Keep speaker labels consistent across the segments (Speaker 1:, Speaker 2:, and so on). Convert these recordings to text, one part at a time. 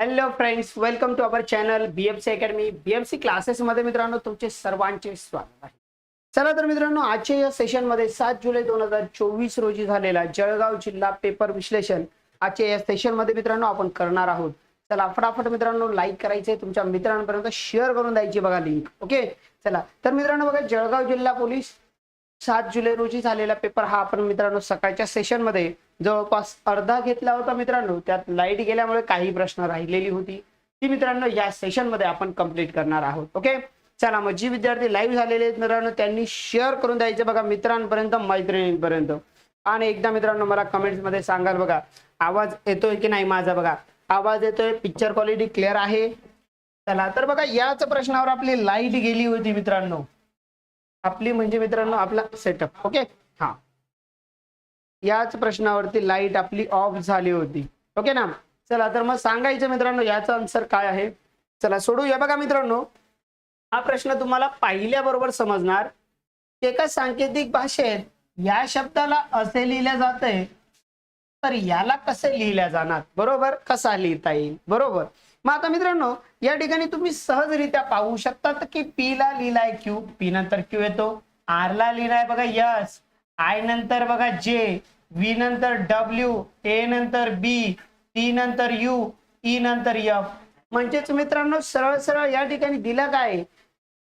Speaker 1: Hello friends welcome to our channel BMC academy BFC क्लासेसमध्ये मित्रांनो तुमचे सर्वांचे स्वागत आहे. चला तर मित्रांनो आजच्या या सेशनमध्ये सात जुलै दोन हजार चोवीस रोजी झालेला जळगाव जिल्हा पेपर विश्लेषण आजच्या या सेशनमध्ये मित्रांनो आपण करणार आहोत. चला फटाफट मित्रांनो लाईक करायचे तुमच्या मित्रांपर्यंत. शेअर करून द्यायची बघा लिंक ओके चला तर मित्रांनो बघा जळगाव जिल्हा पोलीस सात जुलै रोजी झालेला पेपर हा आपण मित्रांनो सकाळच्या सेशनमध्ये जवळपास अर्धा घेतला होता मित्रांनो. त्यात लाइट गेल्यामुळे काही प्रश्न राहिलेली होती. ती मित्रांनो या सेशनमध्ये आपण कंप्लीट करणार आहोत. ओके चला मग जी विद्यार्थी लाईव्ह झालेले आहेत मित्रांनो त्यांनी शेअर करून द्यायचे बघा मित्रांपर्यंत मैत्रिणींपर्यंत. आणि एकदा मित्रांनो मला कमेंट्समध्ये सांगाल बघा आवाज येतोय की नाही माझा बघा? आवाज येतोय पिक्चर क्वालिटी क्लिअर आहे? चला तर बघा याच प्रश्नावर आपली लाइट गेली होती मित्रांनो. आपली म्हणजे मित्रांनो आपला सेटअप ओके हा. याच प्रश्नावरती लाइट आपली ऑफ झाली होती. ओके ना? चला तर मग सांगायचं मित्रांनो याचा आन्सर काय आहे? चला सोडूया. बघा मित्रांनो हा प्रश्न तुम्हाला पाहिल्याबरोबर समजणार. एका सांकेतिक भाषेत या शब्दाला असे लिहिल्या जाते तर याला कसे लिहिल्या जाणार? बरोबर? कसा लिहिता येईल? बरोबर? मग आता मित्रांनो या ठिकाणी तुम्ही सहजरित्या पाहू शकतात की पी ला लिहिलाय क्यू पी नंतर क्यू येतो. आर ला लिहिलाय बघा यस आय नंतर बघा जे व्ही नंतर डब्ल्यू ए नंतर बी टी नंतर यू ई नंतर एफ. म्हणजेच मित्रांनो सरळ सरळ या ठिकाणी दिलं काय?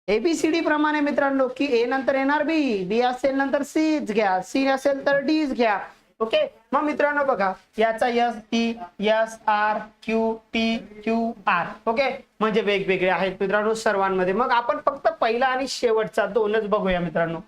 Speaker 1: एबीसीडी प्रमाणे मित्रांनो की ए नंतर येणार बी बी असेल नंतर सीच घ्या सी असेल तर डीच घ्या. ओके? मग मित्रांनो बघा याचा S T S R Q T Q R. Okay? म्हणजे वेगवेगळे आहेत मित्रांनो सर्वांमध्ये. मग आपण फक्त पहिला आणि शेवटचा दोनच बघूया मित्रांनो.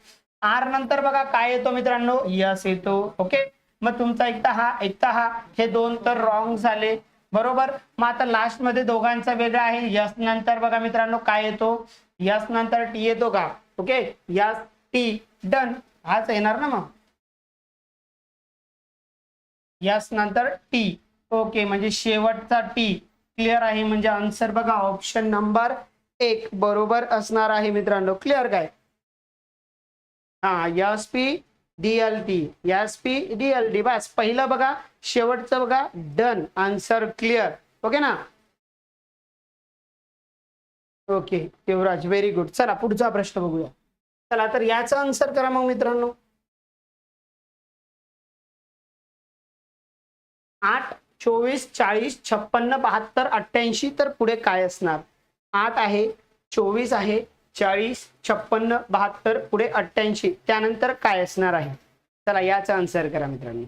Speaker 1: आर नंतर बघा काय येतो मित्रांनो? यस येतो. ओके? मग तुमचा एकता हा एकता हा. हे दोन तर रॉंग झाले. बरोबर? मग आता लास्टमध्ये दोघांचा वेगळा आहे. यस नंतर बघा मित्रांनो काय येतो? यस नंतर टी येतो का? ओके? S T. डन. हाच येणार ना मग? यस नंतर टी. ओके म्हणजे शेवटचा टी. क्लिअर आहे? म्हणजे आन्सर बघा ऑप्शन नंबर एक बरोबर असणार आहे मित्रांनो. क्लिअर काय? हा S P DLT S P DLT बस पहिलं बघा शेवटचं बघा डन आन्सर क्लिअर. ओके ना? ओके युवराज व्हेरी गुड चला पुढचा प्रश्न बघूया. चला तर याचा आन्सर करा मग मित्रांनो. आठ चोवीस चाळीस छप्पन्न बहात्तर अठ्ठ्याऐंशी तर पुढे काय असणार? आठ आहे चोवीस आहे चाळीस छप्पन्न बहात्तर पुढे अठ्ठ्याऐंशी. त्यानंतर काय असणार आहे? चला याचा आन्सर करा मित्रांनो.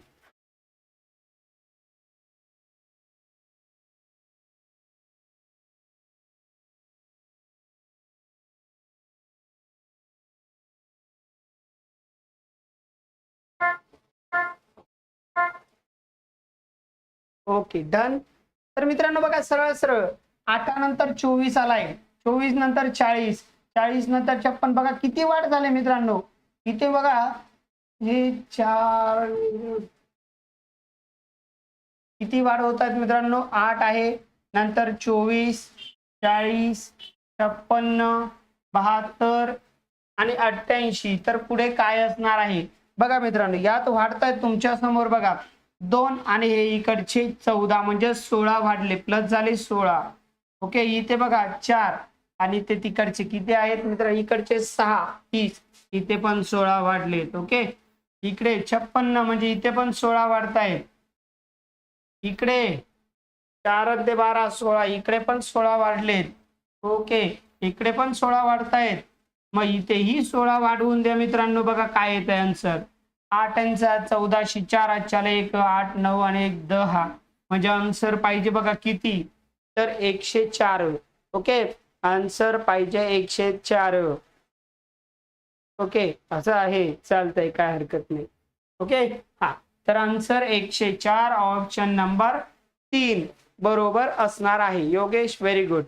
Speaker 1: Okay done. तर मित्रांनो बघा सरळ सरळ. आठानंतर चोवीस आलाय. चोवीस नंतर चाळीस. चाळीस नंतर छप्पन. बघा किती वाढ झाले मित्रांनो. इथे बघा हे चार किती वाढ होत आहेत मित्रांनो? आठ आहे. नंतर चोवीस चाळीस छप्पन्न बहात्तर आणि अठ्ठ्याऐंशी. तर पुढे काय असणार आहे? बघा मित्रांनो यात वाढतायत तुमच्यासमोर बघा. दोन आणि हे इकडचे चौदा म्हणजे सोळा वाढले. प्लस झाले सोळा. ओके इथे बघा चार. आणि ते तिकडचे किती आहेत मित्र? इकडचे सहा तीस. इथे पण सोळा वाढलेत ओके? इकडे छप्पन्न म्हणजे इथे पण सोळा वाढतायत. इकडे चार ते बारा सोळा. इकडे पण सोळा वाढलेत ओके? इकडे पण सोळा वाढतायत. मग इथेही सोळा वाढवून द्या मित्रांनो बघा काय येत आहे आन्सर आठ यांचा चौदाशे चार आजच्याला एक आठ नऊ आणि एक दहा. म्हणजे आन्सर पाहिजे बघा किती? तर एकशे चार ओके? आन्सर पाहिजे एकशे चार. ओके असं आहे. चालतंय काय हरकत नाही. ओके? हा. तर आन्सर एकशे चार ऑप्शन नंबर तीन बरोबर असणार आहे. Yogesh very good.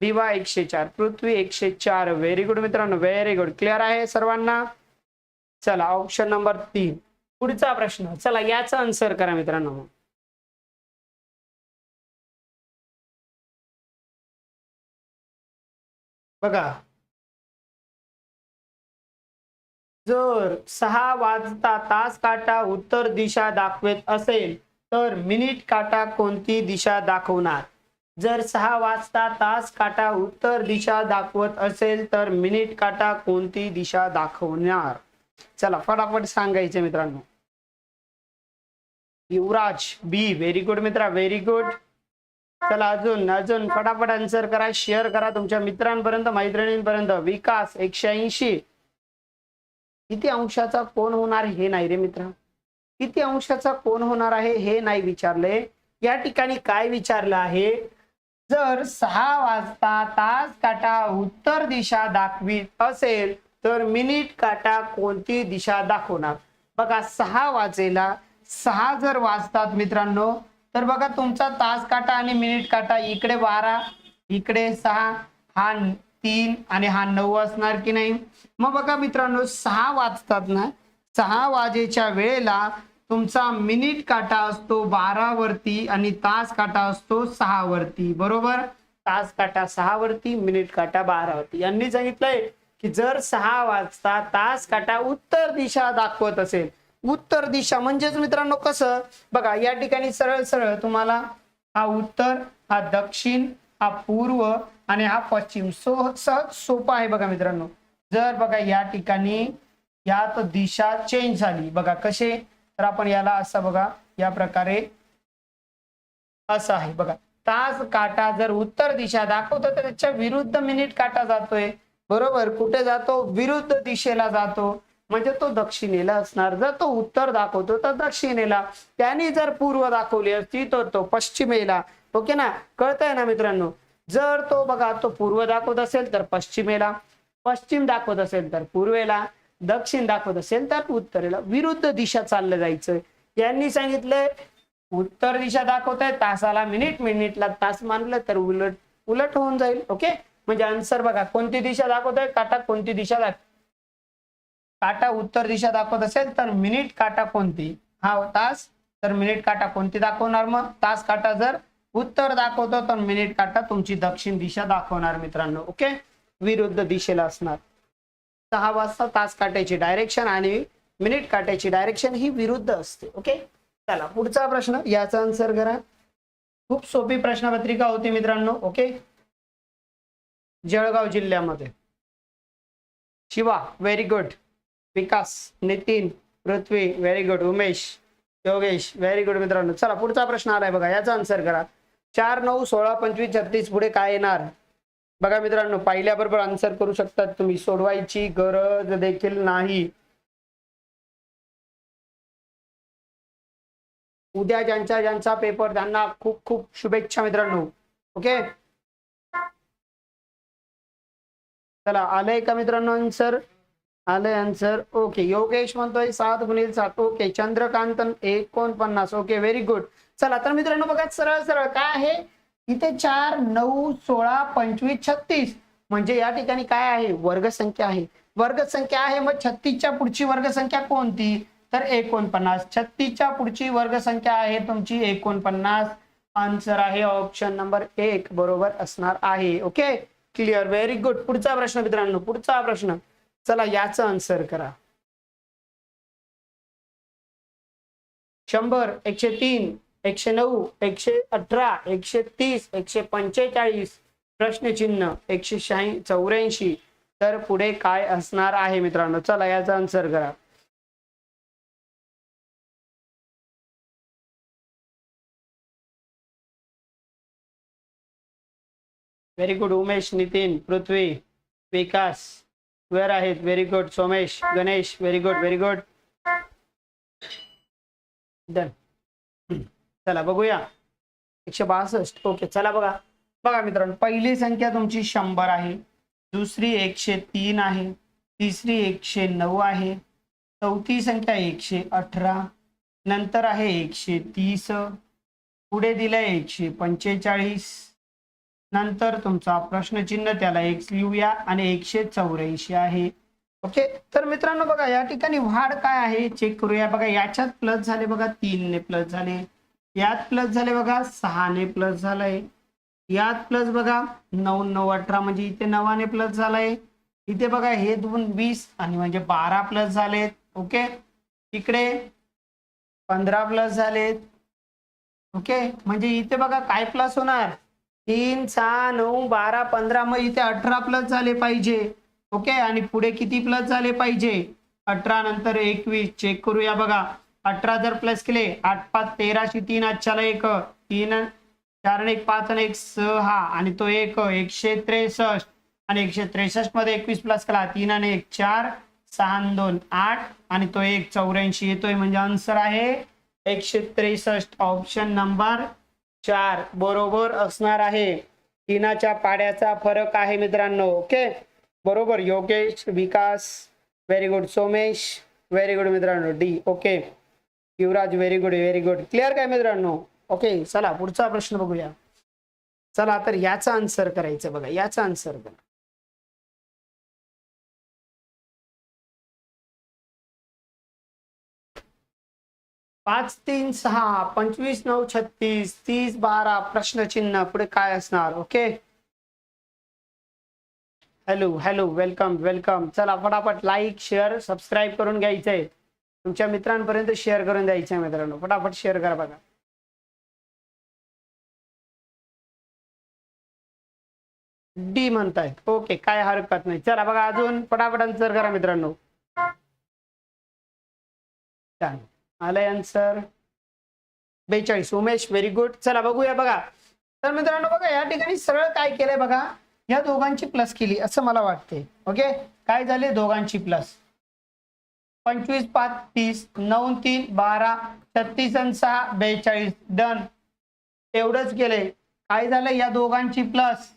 Speaker 1: दिवा एकशे चार पृथ्वी एकशे चार व्हेरी गुड मित्रांनो व्हेरी गुड. क्लिअर आहे सर्वांना? चला ऑप्शन नंबर तीन. पुढचा प्रश्न. चला याचा आन्सर करा मित्रांनो. बघा. जर सहा वाजता तास काटा उत्तर दिशा दाखवत असेल तर मिनिट काटा कोणती दिशा दाखवणार? जर सहा वाजता तास काटा उत्तर दिशा दाखवत असेल तर मिनिट काटा कोणती दिशा दाखवणार? चला फटाफट सांगायचे मित्रांनो. युवराज बी व्हेरी गुड मित्रा व्हेरी गुड चला अजून अजून फटाफट आन्सर करा शेअर करा तुमच्या मित्रांपर्यंत मैत्रिणींपर्यंत. विकास एकशे ऐंशी. किती अंशाचा कोण होणार हे नाही रे मित्र. किती अंशाचा कोण होणार आहे हे नाही विचारले. या ठिकाणी काय विचारलं आहे? जर सहा वाजता तास काटा उत्तर दिशा दाखवीत असेल तर मिनिट काटा कोणती दिशा दाखवणार? बघा सहा वाजेला सहा जर वाजतात मित्रांनो तर बघा तुमचा तास काटा आणि मिनिट काटा इकडे बारा इकडे सहा हा तीन आणि हा नऊ असणार की नाही? मग बघा मित्रांनो सहा वाजतात ना? सहा वाजेच्या वेळेला तुमचा मिनिट काटा असतो बारा वरती आणि तास काटा असतो सहा वरती बरोबर? तास काटा सहा वरती मिनिट काटा बारा वरती यांनी सांगितलंय की जर सहा वाजता तास काटा उत्तर दिशा दाखवत असेल उत्तर दिशा. म्हणजेच मित्रांनो कसं? बघा या ठिकाणी सरळ सरळ तुम्हाला हा उत्तर हा दक्षिण हा पूर्व आणि हा पश्चिम. सो सहज सोपा आहे बघा मित्रांनो. जर बघा या ठिकाणी यात दिशा चेंज झाली. बघा कसे? तर आपण याला असं बघा या प्रकारे असं आहे. बघा तास काटा जर उत्तर दिशा दाखवतो तर त्याच्या विरुद्ध मिनिट काटा जातोय. बरोबर? कुठे जातो? विरुद्ध दिशेला जातो. म्हणजे तो दक्षिणेला असणार. जर तो उत्तर दाखवतो तर दक्षिणेला. त्याने जर पूर्व दाखवली असती तर तो पश्चिमेला. ओके ना? कळतंय ना मित्रांनो? जर तो बघा तो पूर्व दाखवत असेल तर पश्चिमेला. पश्चिम दाखवत असेल तर पूर्वेला. दक्षिण दाखवत असेल तर उत्तरेला. विरुद्ध दिशा चाललं जायचं. यांनी सांगितलंय उत्तर दिशा दाखवत आहे तासाला मिनिट मिनिटला तास मानलं तर उलट उलट होऊन जाईल. ओके? म्हणजे आन्सर बघा कोणती दिशा दाखवत आहे काटा कोणती दिशा दाख काटा उत्तर दिशा दाखवत असेल तर मिनिट काटा कोणती? हा तास. तर मिनिट काटा कोणती दाखवणार मग? तास काटा जर उत्तर दाखवतो तर मिनिट काटा तुमची दक्षिण दिशा दाखवणार मित्रांनो ओके? विरुद्ध दिशेला असणार. सहा वाजता तास काट्याची डायरेक्शन आणि मिनिट काट्याची डायरेक्शन ही विरुद्ध असते ओके? चला पुढचा प्रश्न याचा आन्सर करा. खूप सोपी प्रश्नपत्रिका होती मित्रांनो ओके? जळगाव जिल्ह्यामध्ये. Shiva very good Vikas Nitin Prithvi very good Umesh Yogesh very good मित्रांनो. चला पुढचा प्रश्न आलाय बघा याचा आन्सर करा. चार नऊ सोळा पंचवीस छत्तीस पुढे काय येणार? बघा मित्रांनो पाहिल्याबरोबर आन्सर करू शकतात तुम्ही. सोडवायची गरज देखील नाही. उद्या ज्यांचा ज्यांचा पेपर त्यांना खूप खूप शुभेच्छा मित्रांनो. ओके चला आलंय का मित्रांनो आन्सर आलंय आन्सर ओके योगेश म्हणतोय सात गुणिले सात. ओके चंद्रकांत एकोणपन्नास. ओके व्हेरी गुड चला तर मित्रांनो बघा सरळ सरळ. काय आहे? इथे चार नऊ सोळा पंचवीस छत्तीस. म्हणजे या ठिकाणी काय आहे? वर्गसंख्या आहे. वर्गसंख्या आहे मग छत्तीसच्या पुढची वर्गसंख्या कोणती? तर एकोणपन्नास. छत्तीसच्या पुढची वर्गसंख्या आहे तुमची एकोणपन्नास. आन्सर आहे ऑप्शन नंबर एक. बरोबर असणार आहे. ओके क्लिअर व्हेरी गुड पुढचा प्रश्न मित्रांनो पुढचा प्रश्न. चला याचा आन्सर करा. शंभर एकशे तीन एकशे नऊ एकशे अठरा एकशे तीस एकशे पंचेचाळीस प्रश्नचिन्ह एकशे शहाऐंशी चौऱ्याऐंशी. तर पुढे काय असणार आहे मित्रांनो? चला याचा आन्सर करा. Very good Umesh Nitin Prithvi Vikas. Where आहेत very good Somesh Ganesh very good very good done चला बघूया. एकशे बासष्ट. ओके चला बघा. बघा मित्रांनो पहिली संख्या तुमची शंभर आहे. दुसरी एकशे तीन आहे. तिसरी एकशे नऊ आहे. चौथी संख्या एकशे अठरा. नंतर आहे एकशे तीस. पुढे दिलंय एकशे पंचेचाळीस. नंतर तुमचा प्रश्नचिन्ह त्याला एक लिहूया आणि एकशे चौऱ्याऐंशी आहे. ओके? तर मित्रांनो बघा या ठिकाणी वाढ काय आहे? चेक करूया. बघा याच्यात प्लस झाले बघा तीन ने प्लस झाले. यात प्लस झाले बघा सहाने प्लस झालंय. यात प्लस बघा नऊ नऊ अठरा म्हणजे इथे नवाने प्लस झालंय. इथे बघा हे दोन वीस आणि म्हणजे बारा प्लस झालेत. ओके? इकडे पंधरा प्लस झालेत. ओके? म्हणजे इथे बघा काय प्लस होणार? तीन सहा नऊ बारा पंधरा मग इथे अठरा प्लस झाले पाहिजे. ओके आणि पुढे किती प्लस झाले पाहिजे? अठरा नंतर एकवीस. चेक करूया बघा. अठरा जर प्लस केले आठ पाच तेराशे तीन आजच्याला एक. तीन चार आणि एक पाच आणि एक सहा. आणि तो एक एकशे त्रेसष्ट. आणि एकशे त्रेसष्टमध्ये एकवीस प्लस केला तीन आणि एक चार सहा दोन आठ. आणि तो एक चौऱ्याऐंशी. येतोय म्हणजे आन्सर आहे. एकशे त्रेसष्ट. ऑप्शन नंबर चार बरोबर असणार आहे. तीनाच्या पाड्याचा फरक आहे मित्रांनो ओके? बरोबर Yogesh Vikas very good Somesh very good मित्रांनो D okay? Yuvraj very good very good clear काय मित्रांनो? ओके चला पुढचा प्रश्न बघूया. चला तर याचा आन्सर करायचं बघा याचा आन्सर बघा. पाच तीन सहा पंचवीस नऊ छत्तीस तीस बारा प्रश्नचिन्ह पुढे काय असणार? Okay? Hello hello welcome welcome चला फटाफट लाईक शेअर सबस्क्राईब करून घ्यायचंय तुमच्या मित्रांपर्यंत शेअर करून द्यायचंय मित्रांनो. फटाफट शेअर करा बघा. डी म्हणतायत. ओके काय हरकत नाही. चला बघा अजून फटाफट आन्सर करा मित्रांनो. छान आलंय आन्सर बेचाळीस. उमेश व्हेरी गुड चला बघूया बघा. तर मित्रांनो बघा या ठिकाणी सरळ काय केलंय बघा? या दोघांची प्लस केली असं मला वाटते ओके काय झाले दोघांची प्लस पंचवीस पाच तीस नऊ तीन बारा छत्तीस आणि सहा बेचाळीस. डन एवढंच केलंय. काय झालं या दोघांची प्लस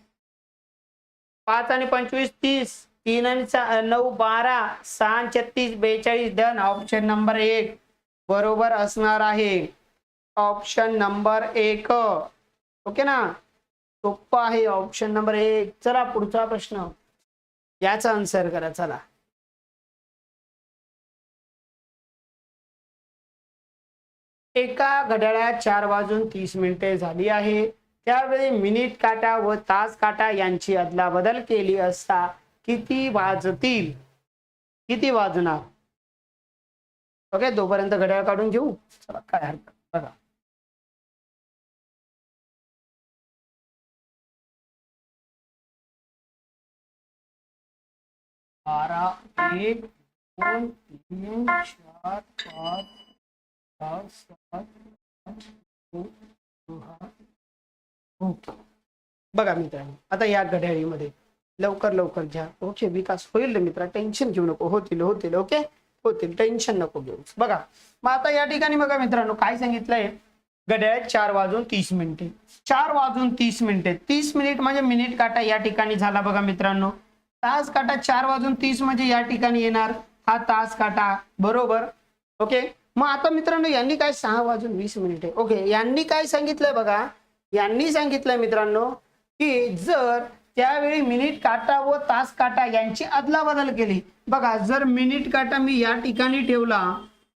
Speaker 1: पाच आणि पंचवीस तीस. तीन आणि नऊ बारा सहा छत्तीस बेचाळीस. डन ऑप्शन नंबर एक. बरोबर असणार आहे. ऑप्शन नंबर एक. ओके ना? सोप्पा आहे ऑप्शन नंबर एक. चला पुढचा प्रश्न. याचा आन्सर करा चला. एका घड्याळात चार वाजून तीस मिनिटे झाली आहे. त्यावेळी मिनिट काटा व तास काटा यांची अदलाबदल केली असता किती वाजतील? किती वाजणार? ओके तोपर्यंत घड्याळ हरकत बघा। बारा एक दोन तीन चार सात आठ, आता लवकर लवकर घ्या ओके? विकास रे मित्रा? टेन्शन घेऊ नको होतील होतील ओके? होतील टेन्शन नको घेऊ. बघा मग आता या ठिकाणी बघा मित्रांनो काय सांगितलंय? घड्याळ चार वाजून तीस मिनिटे. चार वाजून तीस मिनिटे. तीस मिनिट म्हणजे मिनिट काटा या ठिकाणी झाला बघा मित्रांनो. तास काटा चार वाजून तीस म्हणजे या ठिकाणी येणार. हा तास काटा. बरोबर? ओके मग आता मित्रांनो यांनी काय सहा वाजून वीस मिनिटे. ओके यांनी काय सांगितलंय बघा? यांनी सांगितलंय मित्रांनो की जर त्यावेळी मिनिट काटा व तास काटा यांची अदलाबदल केली. बघा जर मिनिट काटा मी या ठिकाणी ठेवला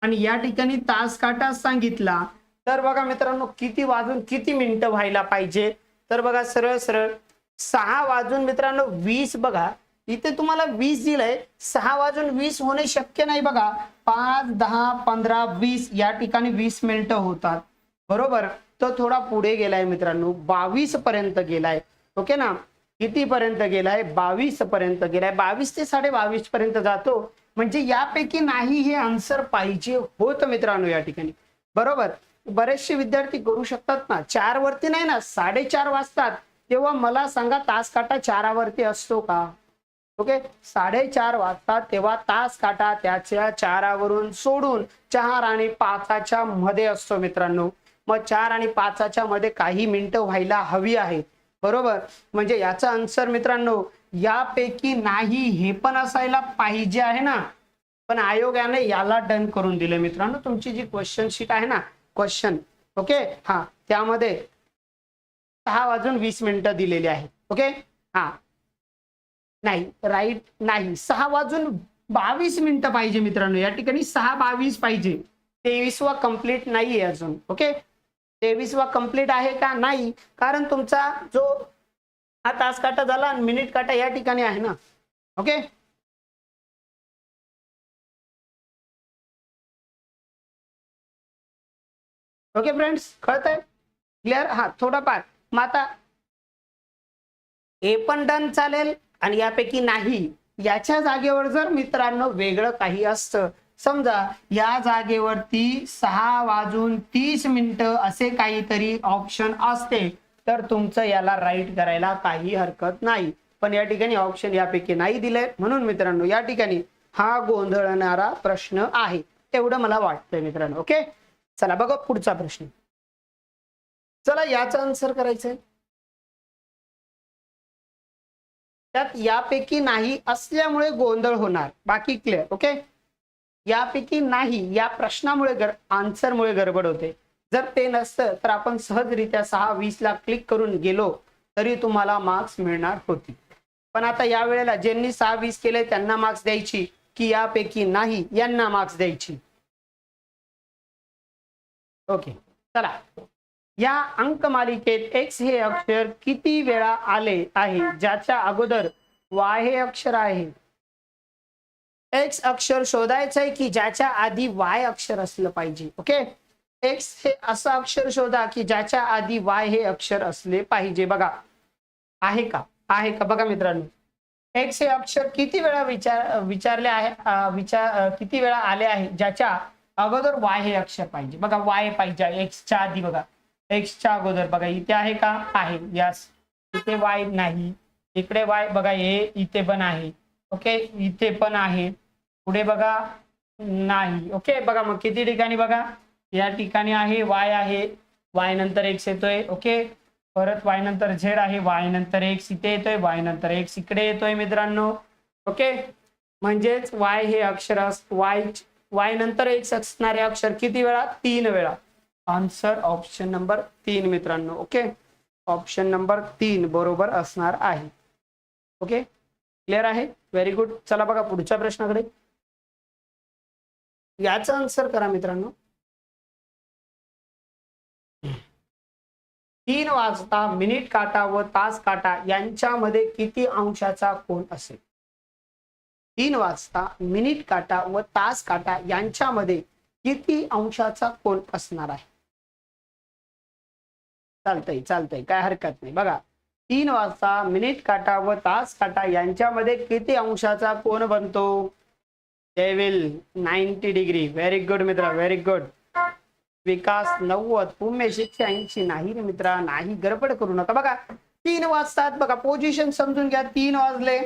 Speaker 1: आणि या ठिकाणी तास काटा सांगितला तर बघा मित्रांनो किती वाजून किती मिनिटं व्हायला पाहिजे? तर बघा सरळ सरळ सहा वाजून मित्रांनो वीस बघा. इथे तुम्हाला वीस दिलंय. सहा वाजून वीस होणे शक्य नाही बघा. पाच दहा पंधरा वीस या ठिकाणी वीस मिनिटं होतात. बरोबर? तो थोडा पुढे गेलाय मित्रांनो. बावीस पर्यंत गेलाय. ओके ना? कितीपर्यंत गेलाय? बावीस पर्यंत गेलाय. बावीस ते साडे बावीस पर्यंत जातो. म्हणजे यापैकी नाही हे आन्सर पाहिजे होत मित्रांनो या ठिकाणी. बरोबर? बरेचसे विद्यार्थी करू शकतात ना. चार वरती नाही ना साडेचार वाजतात. तेव्हा मला सांगा तास काटा चारावरती असतो का? ओके? साडेचार वाजता तेव्हा तास काटा त्याच्या चारावरून सोडून चार आणि पाचाच्या मध्ये असतो मित्रांनो. मग चार आणि पाचाच्या मध्ये काही मिनिटं व्हायला हवी आहेत. बरोबर? म्हणजे याचा आन्सर मित्रांनो यापैकी नाही हे पण असायला पाहिजे आहे ना? पण आयोगाने याला डन करून दिले मित्रांनो. तुमची जी क्वेश्चन शीट आहे ना क्वेश्चन ओके हा त्यामध्ये सहा वाजून वीस मिनिटं दिलेली आहे ओके हा. नाही राईट नाही. सहा वाजून बावीस मिनिटं पाहिजे मित्रांनो. या ठिकाणी सहा बावीस पाहिजे. तेवीसवा कंप्लीट नाहीये अजून ओके तेवीसवा कंप्लीट आहे का? नाही. कारण तुमचा जो हा तास काटा झाला आणि मिनिट काटा या ठिकाणी आहे ना. ओके ओके फ्रेंड्स कळत आहे क्लिअर हा थोडाफार. मग आता हे पण डन चालेल आणि यापैकी नाही. याच्या जागेवर जर मित्रांनो वेगळं काही असतं समजा या जागेवरती सहा वाजून तीस मिनिटं असे काहीतरी ऑप्शन असते तर तुमचं याला राईट करायला काही हरकत नाही. पण या ठिकाणी ऑप्शन यापैकी नाही दिलंय. म्हणून मित्रांनो या ठिकाणी हा गोंधळणारा प्रश्न आहे. एवढं मला वाटतंय मित्रांनो ओके चला बघा पुढचा प्रश्न. चला याचा आन्सर करायचंय त्यात यापैकी नाही असल्यामुळे गोंधळ होणार. बाकी क्लिअर ओके यापैकी नाही या प्रश्नामुळे गर आन्सरमुळे गडबड होते. जर ते नसतं तर आपण सहजरित्या सहा वीसला क्लिक करून गेलो तरी तुम्हाला मार्क्स मिळणार होती. पण आता या वेळेला ज्यांनी सहा वीस केले त्यांना मार्क्स द्यायची की यापैकी नाही यांना मार्क्स द्यायची? ओके चला. या अंकमालिकेत एक्स हे अक्षर किती वेळा आले आहे ज्याच्या अगोदर वाय हे अक्षर आहे? एक्स अक्षर शोधायचं आहे की ज्याच्या आधी वाय अक्षर असलं पाहिजे ओके एक्स हे असं अक्षर शोधा की ज्याच्या आधी वाय हे अक्षर असले पाहिजे. बघा आहे का? आहे का? बघा मित्रांनो. एक्स हे अक्षर किती वेळा विचार विचारले आहे विचार किती वेळा आले आहे? ज्याच्या अगोदर वाय हे अक्षर पाहिजे. बघा वाय पाहिजे. एक्सच्या आधी बघा. एक्सच्या अगोदर. बघा इथे आहे का? आहे. यास इथे वाय नाही. इकडे वाय बघा हे इथे पण आहे. ओके इथे पण आहे. पुढे बघा. नाही. ओके बघा मग किती ठिकाणी बघा? या ठिकाणी आहे वाय आहे. वाय नंतर एक्स येतोय. ओके परत वाय नंतर झेड आहे. वाय नंतर एक्स इथे येतोय. वाय नंतर एक्स इकडे येतोय मित्रांनो. ओके म्हणजेच वाय हे अक्षर वाय वाय नंतर एक्स असणारे अक्षर किती वेळा? तीन वेळा. आन्सर ऑप्शन नंबर तीन मित्रांनो. ओके ऑप्शन नंबर तीन बरोबर असणार आहे. ओके क्लिअर आहे? व्हेरी गुड चला बघा पुढच्या प्रश्नाकडे. याचा आन्सर करा मित्रांनो. तीन वाजता मिनिट काटा व तास काटा यांच्यामध्ये किती अंशाचा कोण असेल? तीन वाजता मिनिट काटा व तास काटा यांच्यामध्ये किती अंशाचा कोण असणार आहे? चालतंय चालतंय. काय हरकत नाही. बघा तीन वाजता मिनिट काटा व तास काटा यांच्यामध्ये किती अंशाचा कोण बनतो? They will ninety degree very good मित्र व्हेरी गुड विकास नव्वद उमेश एकशे ऐंशी. नाही रे मित्रा नाही. गडबड करू नका. बघा तीन वाजतात. बघा पोझिशन समजून घ्या. तीन वाजले.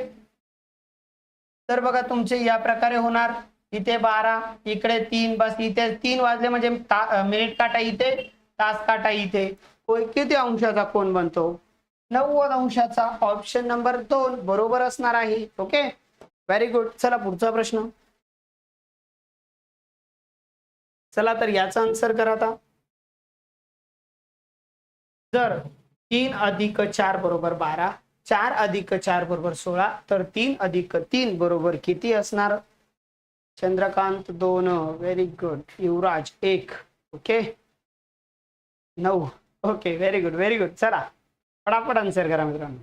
Speaker 1: तर बघा तुमचे या प्रकारे होणार. इथे बारा इकडे तीन बस इथे तीन वाजले म्हणजे मिनिट काटा इथे तास काटा इथे. होय, किती अंशाचा कोण बनतो? नव्वद अंशाचा ऑप्शन नंबर दोन. बरोबर असणार आहे. ओके व्हेरी गुड चला पुढचा प्रश्न. चला तर याचा आन्सर करा आता. जर तीन अधिक चार बरोबर बारा चार अधिक चार बरोबर सोळा तर तीन अधिक तीन बरोबर किती असणार? चंद्रकांत दोन व्हेरी गुड युवराज एक ओके नऊ okay very good very good चला फटाफट आन्सर करा मित्रांनो.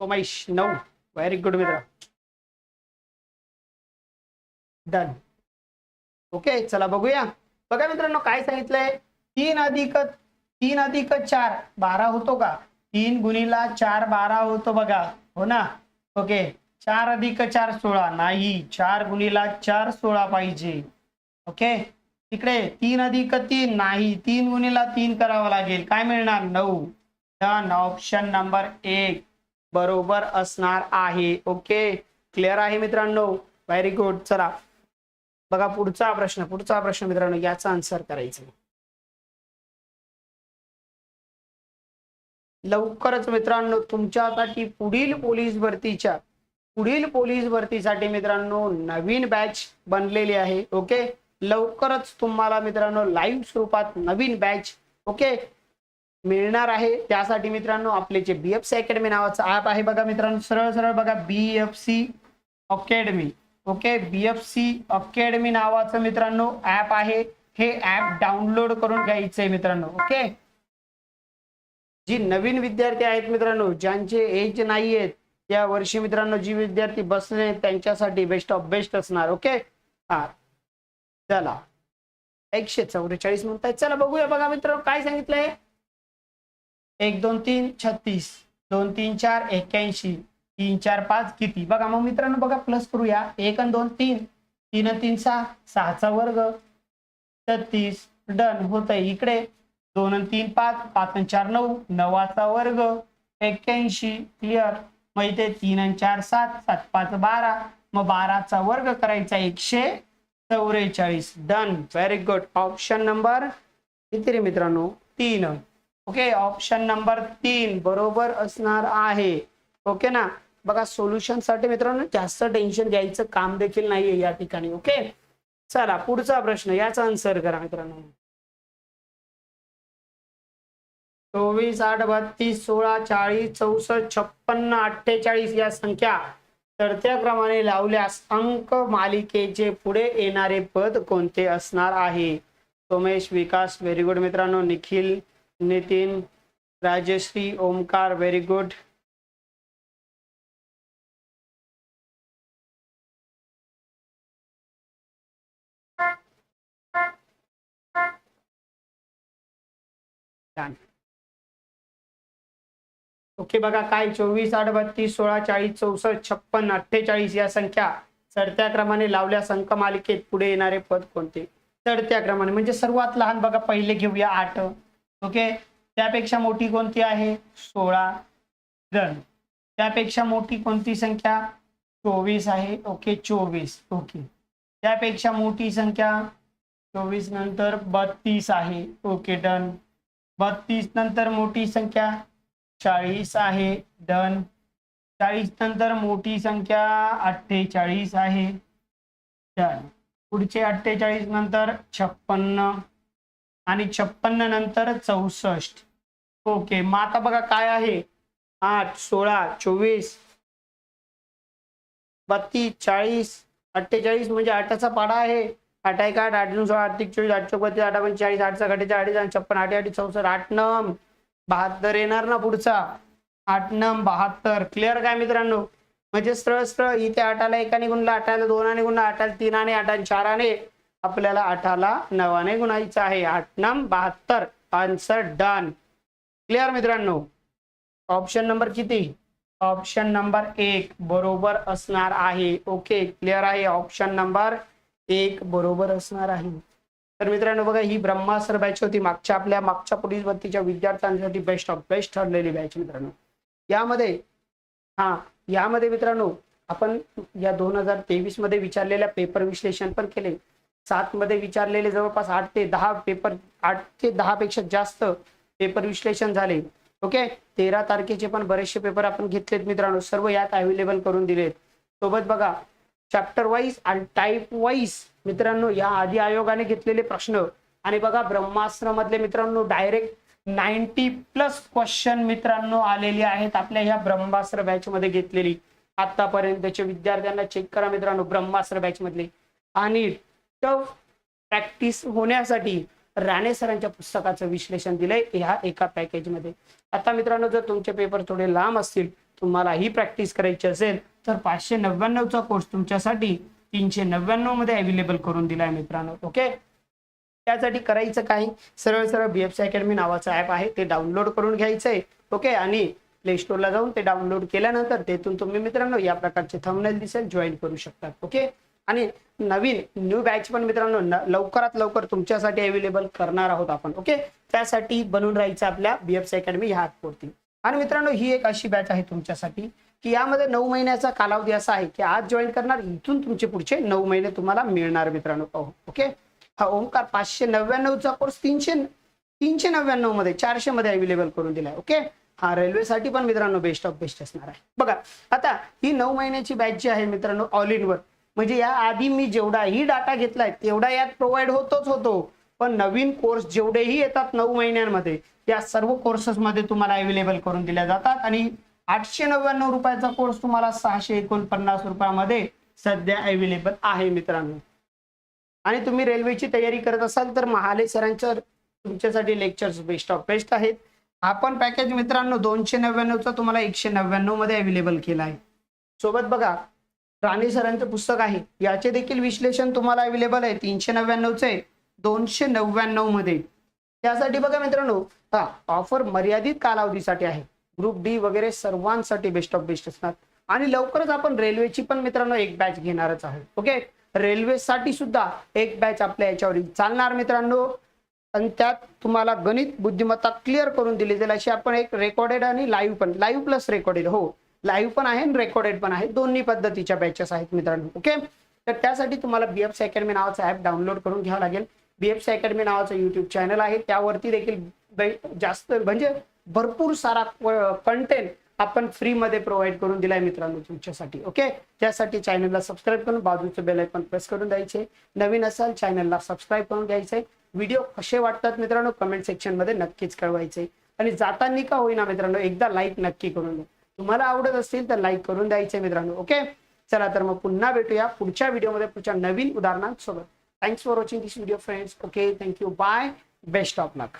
Speaker 1: उमेश नऊ व्हेरी गुड मित्र. डन ओके चला बघूया. बघा मित्रांनो काय सांगितलंय? तीन अधिक तीन अधिक चार बारा होतो का? तीन गुणीला चार बारा होतो बघा. हो ना? ओके चार अधिक चार सोळा. नाही चार गुणीला चार सोळा पाहिजे. ओके तिकडे तीन अधिक तीन नाही तीन गुणीला तीन करावं लागेल. काय मिळणार? नऊ. डन ऑप्शन नंबर एक. बरोबर असणार आहे. ओके क्लिअर आहे मित्रांनो? व्हेरी गुड चला. बघा पुढचा प्रश्न. पुढचा प्रश्न मित्रांनो याचा आन्सर करायचं लवकरच मित्रांनो तुमच्यासाठी पुढील पोलीस भरतीच्या पुढील पोलीस भरतीसाठी मित्रांनो नवीन बॅच बनलेली आहे. ओके लवकरच तुम्हाला मित्रांनो लाईव्ह स्वरूपात नवीन बॅच ओके मिळणार आहे. त्यासाठी मित्रांनो आपले जे बीएफसी अकॅडमी नावाचं ऍप आहे बघा मित्रांनो. सरळ सरळ बघा BFC academy okay BFC academy नावाचं मित्रांनो ऍप आहे. हे ऍप डाउनलोड करून घ्यायचंय मित्रांनो. ओके जी नवीन विद्यार्थी आहेत मित्रांनो ज्यांचे एज नाही आहेत या वर्षी मित्रांनो जी विद्यार्थी बसले त्यांच्यासाठी बेस्ट ऑफ बेस्ट असणार. ओके हा. चला. एकशे चौवेचाळीस म्हणताय. चला बघूया बघा मित्र काय सांगितलंय? एक दोन तीन छत्तीस. दोन तीन चार एक्क्याऐंशी. तीन चार पाच किती? बघा मग मित्रांनो बघा प्लस करूया. एक आणि दोन तीन. तीन तीन सहा. सहाचा वर्ग. छत्तीस. डन होत इकडे. दोन आणि तीन पाच. पाच आणि चार नऊ. नवाचा वर्ग. एक्क्याऐंशी. क्लिअर मग इथे तीन आणि चार सात. सात पाच बारा. मग बाराचा वर्ग करायचा एकशे चौवेचाळीस. Done very good option number किती रे मित्रांनो? तीन. ओके ऑप्शन नंबर तीन बरोबर असणार आहे. ओके ना? बघा सोल्युशनसाठी मित्रांनो जास्त टेन्शन घ्यायचं काम देखील नाहीये या ठिकाणी. ओके चला पुढचा प्रश्न याचा आन्सर करा मित्रांनो. चोवीस आठ बत्तीस सोळा चाळीस चौसष्ट छप्पन्न अठ्ठेचाळीस या संख्या. चढत्या क्रमाने लावल्यास अंक मालिकेचे पुढे येणारे पद कोणते असणार आहे? सोमेश विकास व्हेरी गुड मित्रांनो Nikhil Nitin Rajshri Omkar very good okay बघा काय? चोवीस आठ बत्तीस सोळा चाळीस चौसष्ट छप्पन अठ्ठेचाळीस या संख्या चढत्या क्रमाने लावल्या. संख मालिकेत पुढे येणारे पद कोणते? चढत्या क्रमाने. म्हणजे सर्वात लहान बघा पहिले घेऊया आठ. ओके? त्यापेक्षा मोठी कोणती आहे? सोळा डन त्यापेक्षा मोठी कोणती संख्या? चोवीस आहे. ओके चोवीस. ओके. त्यापेक्षा मोठी संख्या चोवीस नंतर बत्तीस आहे. Okay done. बत्तीस नंतर मोठी संख्या चाळीस आहे. डन. चाळीस नंतर मोठी संख्या अठ्ठेचाळीस आहे. डन. पुढचे अठ्ठेचाळीस नंतर छप्पन्न. आणि छप्पन्न नंतर चौसष्ट. ओके मग आता बघा काय आहे? आठ सोळा चोवीस बत्तीस चाळीस अठ्ठेचाळीस म्हणजे आठाचा पाडा आहे. आठ एक आठ आठ सोळा आठ एक चोवीस आठ चौबत्तीस आठ पंचेचाळीस आठचा घटेचा अडीच आणि छप्पन आठ आठ चौसष्ट आठ नम. बहात्तर येणार ना पुढचा. आठ नम बहात्तर. क्लिअर काय मित्रांनो? म्हणजे सरळ सरळ इथे आठाला एकाने गुणला आठाला दोनाने गुणला आठाला तीनाने आठाने चाराने आपल्याला आठाला नवाने गुणायचं आहे. आठ नम बहात्तर. आन्सर डन क्लिअर मित्रांनो? ऑप्शन नंबर किती? ऑप्शन नंबर एक बरोबर असणार आहे. ओके क्लिअर आहे. ऑप्शन नंबर एक बरोबर असणार आहे. तर मित्रांनो बघा ही ब्रह्मास्त्र बॅच होती. मागच्या आपल्या मागच्या पोलीस भरतीच्या विद्यार्थ्यांसाठी बेस्ट ऑफ बेस्ट ठरलेली बॅच मित्रांनो. यामध्ये हा यामध्ये मित्रांनो आपण या दोन हजार तेवीसमध्ये विचारलेल्या पेपर विश्लेषण पण केले. सात मध्ये विचारलेले जवळपास आठ ते दहा पेपर आठ ते दहा पेक्षा जास्त पेपर विश्लेषण झाले. ओके तेरा तारखेचे पण बरेचसे पेपर आपण घेतलेत मित्रांनो. सर्व यात अवेलेबल करून दिलेत. सोबत बघा चॅप्टर वाईज आणि टाईप वाईज मित्रांनो या आधी आयोगाने घेतलेले प्रश्न. आणि बघा ब्रह्मास्त्र मधले मित्रांनो डायरेक्ट नाईन्टी प्लस क्वेश्चन मित्रांनो आलेले आहेत आपल्या ह्या ब्रह्मास्त्र बॅच मध्ये घेतलेली. आतापर्यंतच्या विद्यार्थ्यांना चेक करा मित्रांनो ब्रह्मास्त्र बॅच मधले. आणि प्रॅक्टिस होण्यासाठी राणे सरांच्या पुस्तकाचं विश्लेषण दिलंय ह्या एका पॅकेजमध्ये आता मित्रांनो जर तुमचे पेपर थोडे लांब असतील तुम्हाला ही प्रॅक्टिस करायची असेल तर पाचशे नव्याण्णवचा कोर्स तुमच्यासाठी तीनशे नव्याण्णवमध्ये अवेलेबल करून दिलाय मित्रांनो ओके त्यासाठी करायचं काय? सरळ सरळ बीएफसी अकॅडमी नावाचं ऍप आहे ते डाउनलोड करून घ्यायचंय ओके आणि प्ले स्टोरला जाऊन ते डाउनलोड केल्यानंतर तेथून तुम्ही मित्रांनो या प्रकारचे थंबनेल दिसेल जॉईन करू शकतात ओके आणि नवीन न्यू बॅच पण मित्रांनो लवकरात लवकर तुमच्यासाठी अवेलेबल करणार आहोत आपण ओके त्यासाठी बनून राहायचं आपल्या बीएफसी अकॅडमी ह्या ॲपवरती आणि मित्रांनो ही एक अशी बॅच आहे तुमच्यासाठी की यामध्ये नऊ महिन्याचा कालावधी असा आहे की आज जॉईन करणार इथून तुमचे पुढचे नऊ महिने तुम्हाला मिळणार मित्रांनो ओके हा ओंकार पाचशे नव्याण्णवचा कोर्स तीनशे तीनशे नव्याण्णवमध्ये चारशे मध्ये अवेलेबल करून दिलाय ओके हा रेल्वेसाठी पण मित्रांनो बेस्ट ऑफ बेस्ट असणार आहे. बघा आता ही नऊ महिन्याची बॅच जी आहे मित्रांनो ऑल इन वर म्हणजे या आधी मी जेवढाही डाटा घेतलाय तेवढा यात प्रोव्हाइड होतोच होतो. पण नवीन कोर्स जेवढेही येतात नऊ महिन्यांमध्ये या सर्व कोर्सेस मध्ये तुम्हाला अवेलेबल करून दिल्या जातात. आणि आठशे नव्याण्णव रुपयाचा कोर्स तुम्हाला सहाशे एकोणपन्नास रुपयामध्ये सध्या अवेलेबल आहे मित्रांनो. आणि तुम्ही रेल्वेची तयारी करत असाल तर महाले सरांच्या तुमच्यासाठी लेक्चर्स बेस्ट ऑफ बेस्ट आहेत. आपण पॅकेज मित्रांनो दोनशे नव्याण्णवचा तुम्हाला एकशे नव्याण्णवमध्ये अवेलेबल केला आहे सोबत बघा राणे सरांचं पुस्तक आहे. याचे देखील विश्लेषण तुम्हाला अवेलेबल आहे. तीनशे नव्याण्णवचे दोनशे नव्याण्णवमध्ये. त्यासाठी बघा मित्रांनो हा ऑफर मर्यादित कालावधीसाठी आहे. ग्रुप डी वगैरे सर्वांसाठी बेस्ट ऑफ बेस्ट असणार. आणि लवकरच आपण रेल्वेची पण मित्रांनो एक बॅच घेणारच आहोत. ओके रेल्वेसाठी सुद्धा एक बॅच आपल्या याच्यावर चालणार मित्रांनो. आणि त्यात तुम्हाला गणित बुद्धिमत्ता क्लिअर करून दिली जाईल अशी आपण एक रेकॉर्डेड आणि लाईव्ह पण लाईव्ह प्लस रेकॉर्डेड हो. लाईव्ह पण आहे आणि रेकॉर्डेड पण आहे. दोन्ही पद्धतीच्या बॅचेस आहेत मित्रांनो ओके तर त्यासाठी तुम्हाला बीएफसी अकॅडमी नावाचं ॲप डाउनलोड करून घ्यावं लागेल. बीएफसी अकॅडमी नावाचं युट्यूब चॅनल आहे. त्यावरती देखील जास्त म्हणजे भरपूर सारा कंटेंट आपण फ्रीमध्ये प्रोव्हाइड करून दिलाय मित्रांनो तुमच्यासाठी ओके त्यासाठी चॅनलला सबस्क्राईब करून बाजूचं बेल आयकॉन प्रेस करून द्यायचे. नवीन असाल चॅनलला सबस्क्राईब करून द्यायचे व्हिडिओ कसे वाटतात मित्रांनो? कमेंट सेक्शनमध्ये नक्कीच कळवायचे. आणि जाताना का होईना मित्रांनो एकदा लाईक नक्की करून द्या तुम्हाला आवडत असतील तर लाईक करून द्यायचे मित्रांनो ओके चला तर मग पुन्हा भेटूया पुढच्या व्हिडिओमध्ये पुढच्या नवीन उदाहरणांसोबत. Thanks for watching this video friends okay thank you bye best of luck